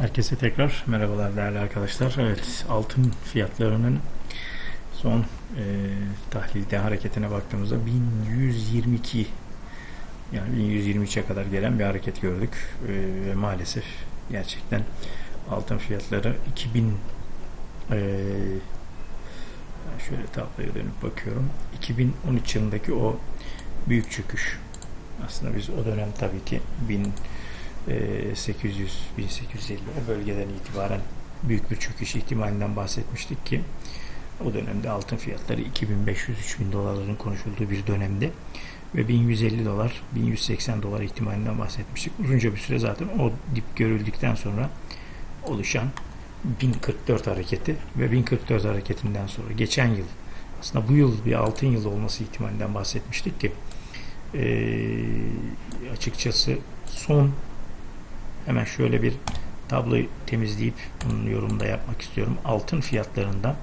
Herkese tekrar merhabalar değerli arkadaşlar. Evet altın fiyatlarının son e, tahlilde hareketine baktığımızda 1122 yani 1123'e kadar gelen bir hareket gördük. E, ve maalesef gerçekten altın fiyatları 2000 e, şöyle tabloya dönüp bakıyorum. 2013 yılındaki o büyük çöküş. Aslında biz o dönem tabii ki 1000 800 1850 o bölgeden itibaren büyük bir çöküş ihtimalinden bahsetmiştik ki o dönemde altın fiyatları 2500-3000 dolarların konuşulduğu bir dönemde ve 1150 dolar 1180 dolar ihtimalinden bahsetmiştik. Uzunca bir süre zaten o dip görüldükten sonra oluşan 1044 hareketi ve 1044 hareketinden sonra geçen yıl aslında bu yıl bir altın yılı olması ihtimalinden bahsetmiştik ki e, açıkçası son Hemen şöyle bir tabloyu temizleyip bunun yorumunu da yapmak istiyorum. Altın fiyatlarında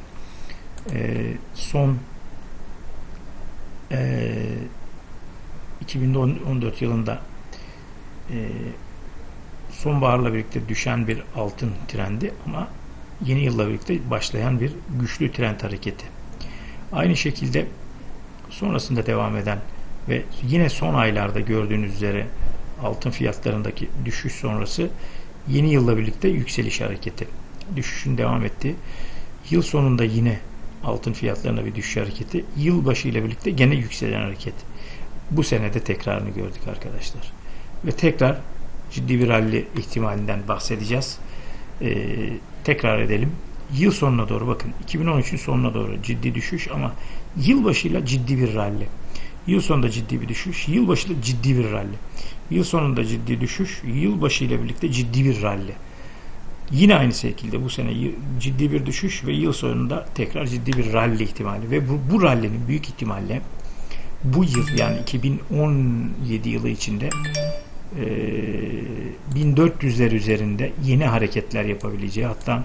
e, son e, 2014 yılında e, sonbaharla birlikte düşen bir altın trendi ama yeni yılla birlikte başlayan bir güçlü trend hareketi. Aynı şekilde sonrasında devam eden ve yine son aylarda gördüğünüz üzere altın fiyatlarındaki düşüş sonrası yeni yılla birlikte yükseliş hareketi. Düşüşün devam ettiği. Yıl sonunda yine altın fiyatlarına bir düşüş hareketi. Yılbaşı ile birlikte gene yükselen hareket. Bu senede tekrarını gördük arkadaşlar. Ve tekrar ciddi bir rally ihtimalinden bahsedeceğiz. Ee, tekrar edelim. Yıl sonuna doğru bakın 2013'ün sonuna doğru ciddi düşüş ama yılbaşıyla ciddi bir rally. Yıl sonunda ciddi bir düşüş, yılbaşıyla ciddi bir rally. Yıl sonunda ciddi düşüş, yılbaşı ile birlikte ciddi bir rally. Yine aynı şekilde bu sene ciddi bir düşüş ve yıl sonunda tekrar ciddi bir rally ihtimali ve bu, bu rally'nin büyük ihtimalle bu yıl yani 2017 yılı içinde e, 1400'ler üzerinde yeni hareketler yapabileceği hatta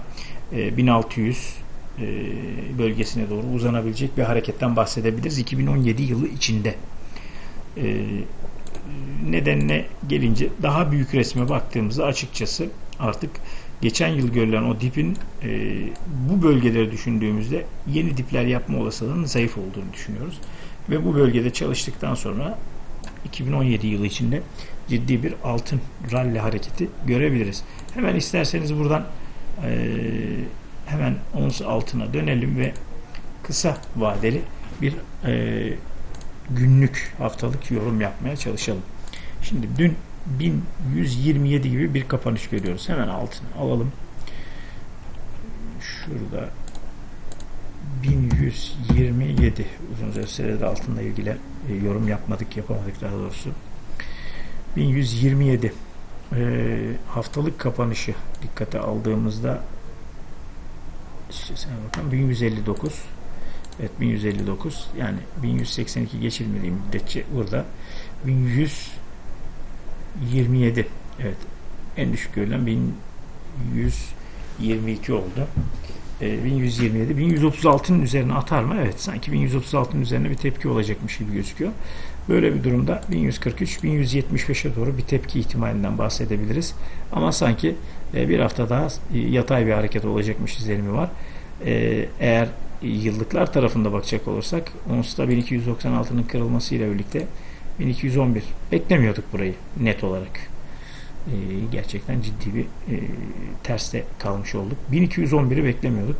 e, 1600 e, bölgesine doğru uzanabilecek bir hareketten bahsedebiliriz 2017 yılı içinde. E, nedenine gelince daha büyük resme baktığımızda açıkçası artık geçen yıl görülen o dipin e, bu bölgeleri düşündüğümüzde yeni dipler yapma olasılığının zayıf olduğunu düşünüyoruz. Ve bu bölgede çalıştıktan sonra 2017 yılı içinde ciddi bir altın rally hareketi görebiliriz. Hemen isterseniz buradan e, hemen ons altına dönelim ve kısa vadeli bir e, günlük haftalık yorum yapmaya çalışalım. Şimdi dün 1127 gibi bir kapanış görüyoruz. Hemen altını alalım. Şurada 1127 uzun sürede altında ilgili e, yorum yapmadık, yapamadık daha doğrusu. 1127 e, haftalık kapanışı dikkate aldığımızda işte bakın 1159 Evet 1159 yani 1182 geçilmediği müddetçe burada 1100 27. Evet. En düşük görülen 1122 oldu. E, 1127. 1136'nın üzerine atar mı? Evet. Sanki 1136'nın üzerine bir tepki olacakmış gibi gözüküyor. Böyle bir durumda 1143, 1175'e doğru bir tepki ihtimalinden bahsedebiliriz. Ama sanki e, bir hafta daha e, yatay bir hareket olacakmış izlenimi var. E, eğer yıllıklar tarafında bakacak olursak ONS'ta 1296'nın kırılmasıyla birlikte 1211. Beklemiyorduk burayı net olarak. Ee, gerçekten ciddi bir e, terste kalmış olduk. 1211'i beklemiyorduk.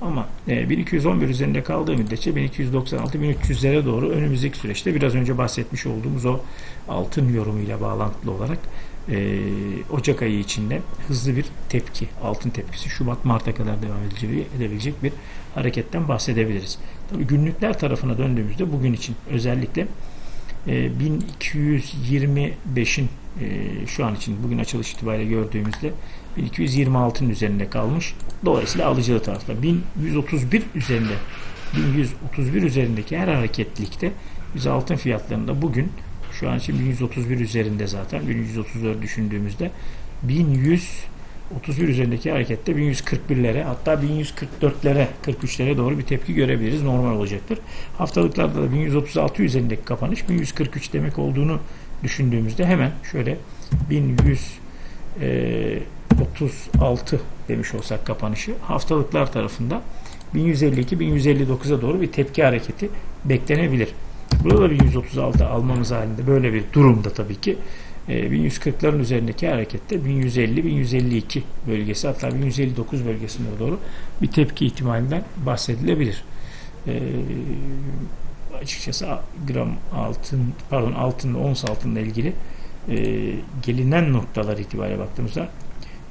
Ama e, 1211 üzerinde kaldığı müddetçe 1296-1300'lere doğru önümüzdeki süreçte biraz önce bahsetmiş olduğumuz o altın yorumuyla bağlantılı olarak e, Ocak ayı içinde hızlı bir tepki, altın tepkisi Şubat-Mart'a kadar devam edebilecek bir hareketten bahsedebiliriz. Tabii günlükler tarafına döndüğümüzde bugün için özellikle 1225'in ee, e, şu an için bugün açılış itibariyle gördüğümüzde 1226'ın üzerinde kalmış. Dolayısıyla alıcılı tarafta 1131 üzerinde 1131 üzerindeki her hareketlikte biz altın fiyatlarında bugün şu an için 1131 üzerinde zaten 1134 düşündüğümüzde 1100 31 üzerindeki harekette 1141'lere hatta 1144'lere 43'lere doğru bir tepki görebiliriz. Normal olacaktır. Haftalıklarda da 1136 üzerindeki kapanış 1143 demek olduğunu düşündüğümüzde hemen şöyle 1130 1136 demiş olsak kapanışı haftalıklar tarafında 1152-1159'a doğru bir tepki hareketi beklenebilir. Burada da 1136 almamız halinde böyle bir durumda tabii ki 1140'ların üzerindeki harekette 1150-1152 bölgesi hatta 1159 bölgesine doğru bir tepki ihtimalinden bahsedilebilir. E, açıkçası gram altın pardon altın ons altınla ilgili e, gelinen noktalar itibariyle baktığımızda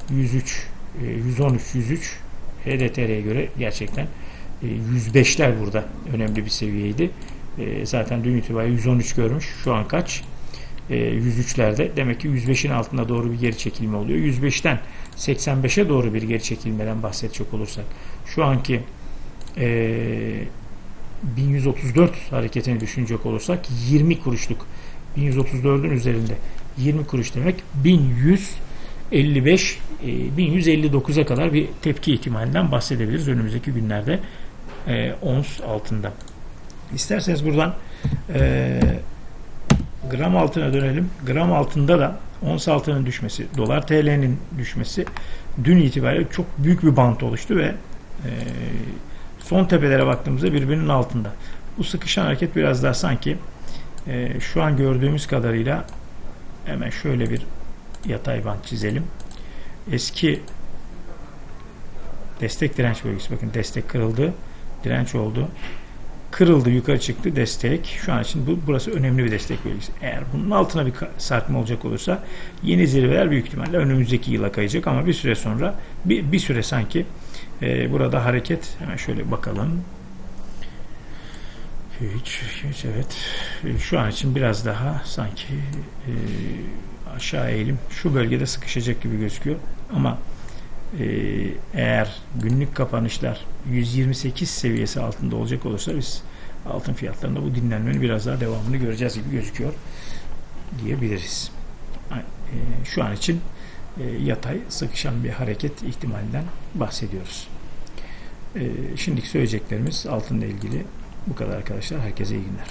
103 e, 113 103 HDTR'ye göre gerçekten e, 105'ler burada önemli bir seviyeydi. E, zaten dün itibariyle 113 görmüş. Şu an kaç? E, 103'lerde. Demek ki 105'in altına doğru bir geri çekilme oluyor. 105'ten 85'e doğru bir geri çekilmeden bahsedecek olursak şu anki e, 1134 hareketini düşünecek olursak 20 kuruşluk 1134'ün üzerinde 20 kuruş demek 1155 e, 1159'a kadar bir tepki ihtimalinden bahsedebiliriz önümüzdeki günlerde e, ons altında. İsterseniz buradan e, gram altına dönelim. Gram altında da ons altının düşmesi, dolar TL'nin düşmesi dün itibariyle çok büyük bir bant oluştu ve e, son tepelere baktığımızda birbirinin altında. Bu sıkışan hareket biraz daha sanki e, şu an gördüğümüz kadarıyla hemen şöyle bir yatay bant çizelim. Eski destek direnç bölgesi bakın destek kırıldı. Direnç oldu. Kırıldı yukarı çıktı destek. Şu an için bu, burası önemli bir destek bölgesi. Eğer bunun altına bir sarkma olacak olursa yeni zirveler büyük ihtimalle önümüzdeki yıla kayacak ama bir süre sonra bir, bir süre sanki e, burada hareket hemen şöyle bakalım. Hiç, hiç evet. E, Şu an için biraz daha sanki e, aşağı eğilim şu bölgede sıkışacak gibi gözüküyor. Ama e, eğer günlük kapanışlar 128 seviyesi altında olacak olursa biz altın fiyatlarında bu dinlenmenin biraz daha devamını göreceğiz gibi gözüküyor diyebiliriz. E, Şu an için e, yatay sıkışan bir hareket ihtimalinden bahsediyoruz. E, Şimdiki söyleyeceklerimiz altınla ilgili bu kadar arkadaşlar. Herkese iyi günler.